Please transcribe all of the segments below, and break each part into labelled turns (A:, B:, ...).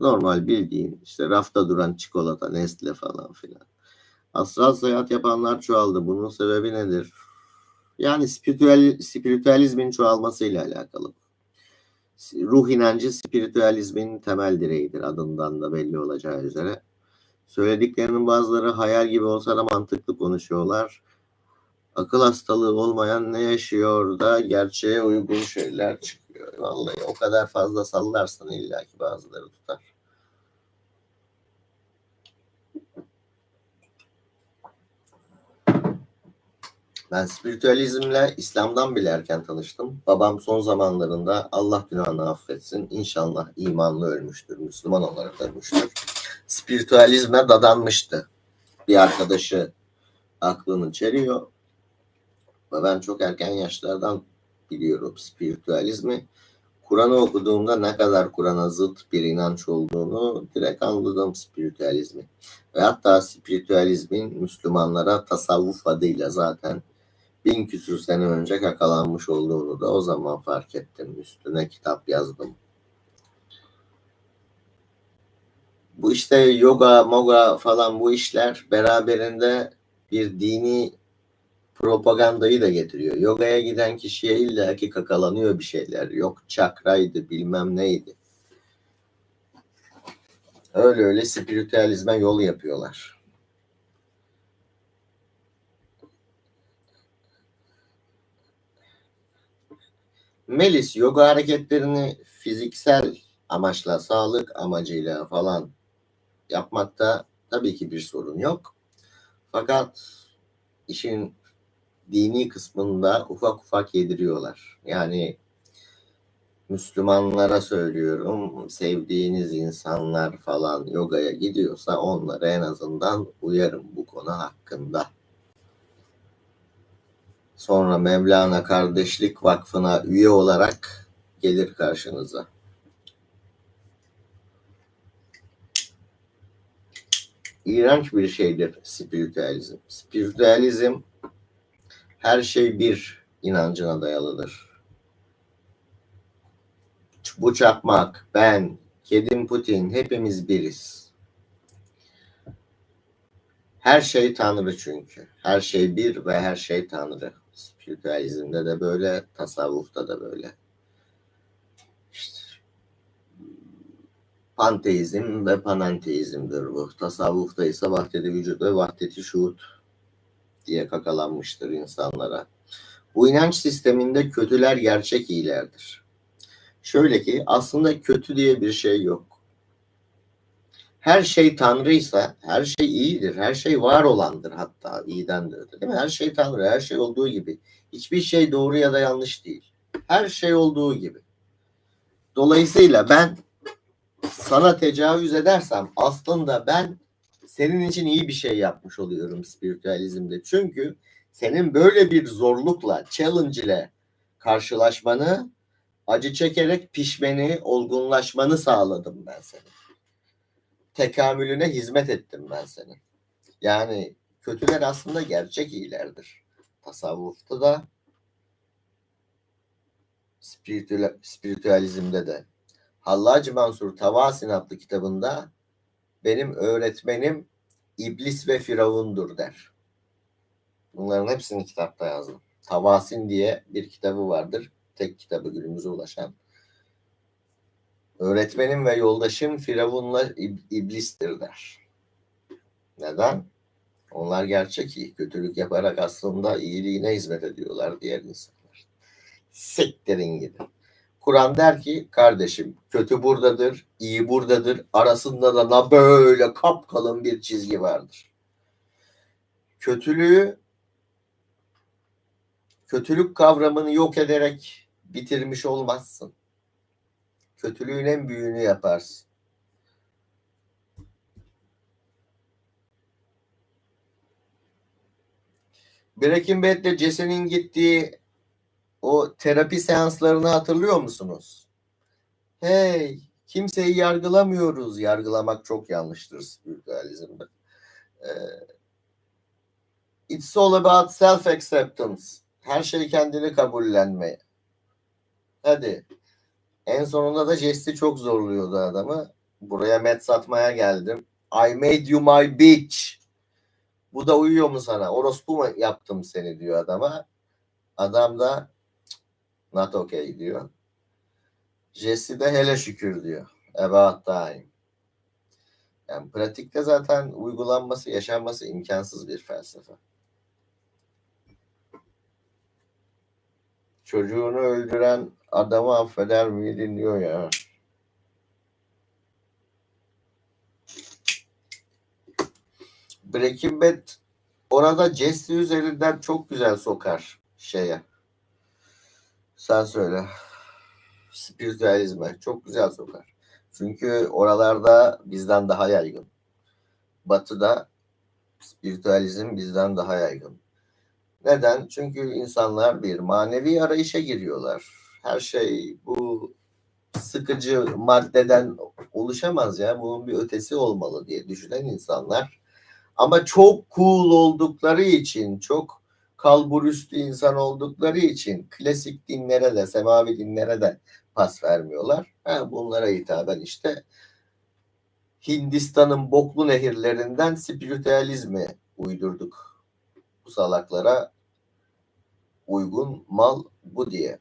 A: Normal bildiğin işte rafta duran çikolata, Nestle falan filan. Astral seyahat yapanlar çoğaldı. Bunun sebebi nedir? Yani spiritüel, spiritüalizmin çoğalmasıyla alakalı. Ruh inancı spiritüalizmin temel direğidir adından da belli olacağı üzere. Söylediklerinin bazıları hayal gibi olsa da mantıklı konuşuyorlar. Akıl hastalığı olmayan ne yaşıyor da gerçeğe uygun şeyler çıkıyor. Vallahi o kadar fazla sallarsan illaki bazıları tutar. Ben spiritüalizmle İslam'dan bile erken tanıştım. Babam son zamanlarında Allah günahını affetsin. İnşallah imanlı ölmüştür, Müslüman olarak ölmüştür. Spiritüalizme dadanmıştı. Bir arkadaşı aklını çeliyor. Ve ben çok erken yaşlardan biliyorum spiritüalizmi. Kur'an'ı okuduğumda ne kadar Kur'an'a zıt bir inanç olduğunu direkt anladım spiritüalizmi. Ve hatta spiritüalizmin Müslümanlara tasavvuf adıyla zaten bin küsür sene önce kakalanmış olduğunu da o zaman fark ettim. Üstüne kitap yazdım. Bu işte yoga, moga falan bu işler beraberinde bir dini propagandayı da getiriyor. Yogaya giden kişiye illaki kakalanıyor bir şeyler. Yok çakraydı bilmem neydi. Öyle öyle spiritüalizme yol yapıyorlar. Melis yoga hareketlerini fiziksel amaçla, sağlık amacıyla falan yapmakta tabii ki bir sorun yok. Fakat işin dini kısmında ufak ufak yediriyorlar. Yani Müslümanlara söylüyorum sevdiğiniz insanlar falan yogaya gidiyorsa onlara en azından uyarım bu konu hakkında. Sonra Mevlana Kardeşlik Vakfı'na üye olarak gelir karşınıza. İğrenç bir şeydir spiritüalizm. Spiritüalizm her şey bir inancına dayalıdır. Bu çakmak, ben, kedim Putin hepimiz biriz. Her şey Tanrı çünkü. Her şey bir ve her şey Tanrı. Spiritüalizmde de böyle, tasavvufta da böyle. İşte panteizm ve panenteizmdir bu. Tasavvufta ise vahdeti vücut ve vahdeti şuhut diye kakalanmıştır insanlara. Bu inanç sisteminde kötüler gerçek iyilerdir. Şöyle ki aslında kötü diye bir şey yok. Her şey Tanrıysa her şey iyidir. Her şey var olandır hatta iyiden de öte değil mi? Her şey Tanrı, her şey olduğu gibi. Hiçbir şey doğru ya da yanlış değil. Her şey olduğu gibi. Dolayısıyla ben sana tecavüz edersem aslında ben senin için iyi bir şey yapmış oluyorum spiritüalizmde. Çünkü senin böyle bir zorlukla, challenge ile karşılaşmanı, acı çekerek pişmeni, olgunlaşmanı sağladım ben senin. Tekamülüne hizmet ettim ben senin. Yani kötüler aslında gerçek iyilerdir. Tasavvufta da spiritüalizmde de. Hallacı Mansur Tavasin adlı kitabında benim öğretmenim iblis ve firavundur der. Bunların hepsini kitapta yazdım. Tavasin diye bir kitabı vardır. Tek kitabı günümüze ulaşan. Öğretmenim ve yoldaşım Firavunla iblistir der. Neden? Onlar gerçek iyi. Kötülük yaparak aslında iyiliğine hizmet ediyorlar diğer insanlar. Sektirin gidin. Kur'an der ki kardeşim kötü buradadır, iyi buradadır. Arasında da na böyle kapkalın bir çizgi vardır. Kötülüğü kötülük kavramını yok ederek bitirmiş olmazsın. Kötülüğün en büyüğünü yaparsın. Breaking Bad'de Jesse'nin gittiği o terapi seanslarını hatırlıyor musunuz? Hey, kimseyi yargılamıyoruz. Yargılamak çok yanlıştır spiritualizmde. Ee, it's all about self acceptance. Her şey kendini kabullenme. Hadi. En sonunda da Jesse çok zorluyordu adamı. Buraya met satmaya geldim. I made you my bitch. Bu da uyuyor mu sana? Orospu mu yaptım seni diyor adama. Adam da "Cık, not okay diyor. Jesse de hele şükür diyor. About time. Yani pratikte zaten uygulanması, yaşanması imkansız bir felsefe. Çocuğunu öldüren adamı affeder miydin diyor ya. Breaking Bad orada Jesse üzerinden çok güzel sokar şeye. Sen söyle. Spiritüalizme çok güzel sokar. Çünkü oralarda bizden daha yaygın. Batı'da spiritüalizm bizden daha yaygın. Neden? Çünkü insanlar bir manevi arayışa giriyorlar. Her şey bu sıkıcı maddeden oluşamaz ya. Bunun bir ötesi olmalı diye düşünen insanlar. Ama çok cool oldukları için, çok kalburüstü insan oldukları için klasik dinlere de, semavi dinlere de pas vermiyorlar. Ha, bunlara hitaben işte Hindistan'ın boklu nehirlerinden spiritüalizmi uydurduk. Bu salaklara uygun mal bu diye.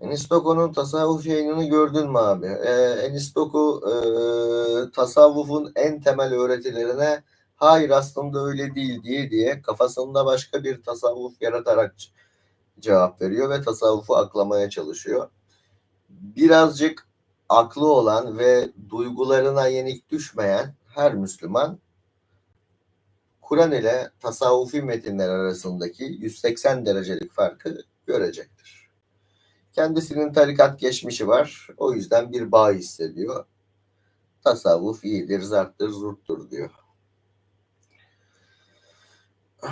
A: Enistoko'nun tasavvuf yayınını gördün mü abi? Ee, Enistoko e, tasavvufun en temel öğretilerine hayır aslında öyle değil diye diye kafasında başka bir tasavvuf yaratarak cevap veriyor ve tasavvufu aklamaya çalışıyor. Birazcık aklı olan ve duygularına yenik düşmeyen her Müslüman Kur'an ile tasavvufi metinler arasındaki 180 derecelik farkı görecektir. Kendisinin tarikat geçmişi var. O yüzden bir bağ hissediyor. Tasavvuf iyidir, zarttır, zurttur diyor.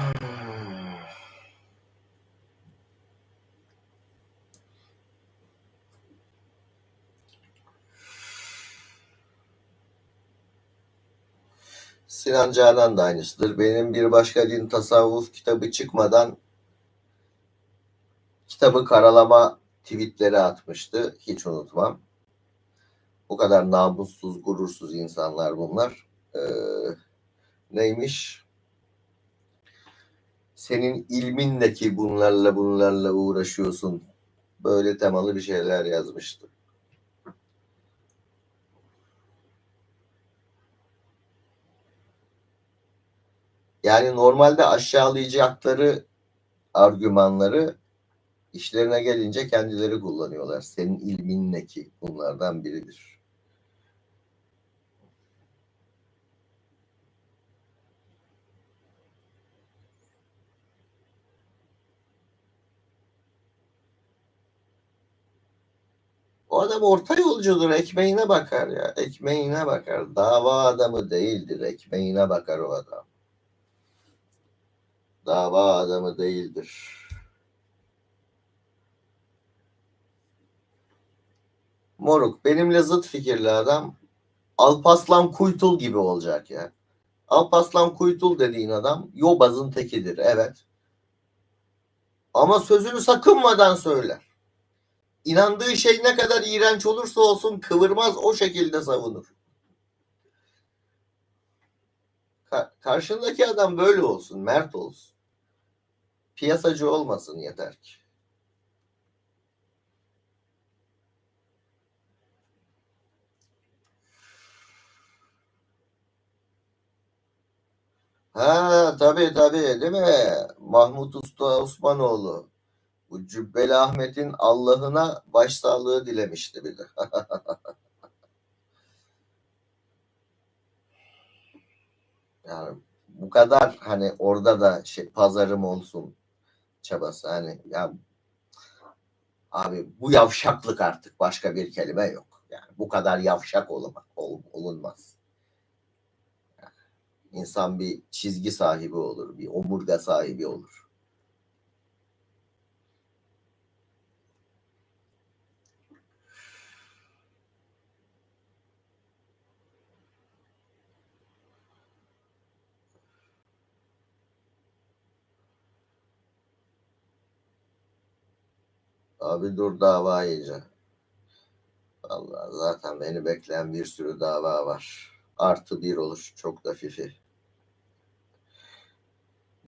A: Sinan Canan da aynısıdır. Benim bir başka din tasavvuf kitabı çıkmadan kitabı karalama tweetleri atmıştı. Hiç unutmam. O kadar namussuz, gurursuz insanlar bunlar. Ee, neymiş? Senin ilminle ki bunlarla bunlarla uğraşıyorsun. Böyle temalı bir şeyler yazmıştı. Yani normalde aşağılayacakları argümanları işlerine gelince kendileri kullanıyorlar. Senin ilmin ki? Bunlardan biridir. O adam orta yolcudur. Ekmeğine bakar ya. Ekmeğine bakar. Dava adamı değildir. Ekmeğine bakar o adam. Dava adamı değildir. Moruk benimle zıt fikirli adam Alpaslan Kuytul gibi olacak ya. Alpaslan Kuytul dediğin adam yobazın tekidir evet. Ama sözünü sakınmadan söyler. İnandığı şey ne kadar iğrenç olursa olsun kıvırmaz o şekilde savunur. Ka- karşındaki adam böyle olsun, mert olsun. Piyasacı olmasın yeter ki. Ha tabii tabii değil mi? Mahmut Usta Osmanoğlu. Bu Cübbeli Ahmet'in Allah'ına başsağlığı dilemişti bir de. Yani bu kadar hani orada da şey pazarım olsun çabası hani ya abi bu yavşaklık artık başka bir kelime yok. Yani bu kadar yavşak olmak ol- olunmaz. İnsan bir çizgi sahibi olur, bir omurga sahibi olur. Abi dur dava iyice. Allah zaten beni bekleyen bir sürü dava var. Artı bir olur çok da fifi.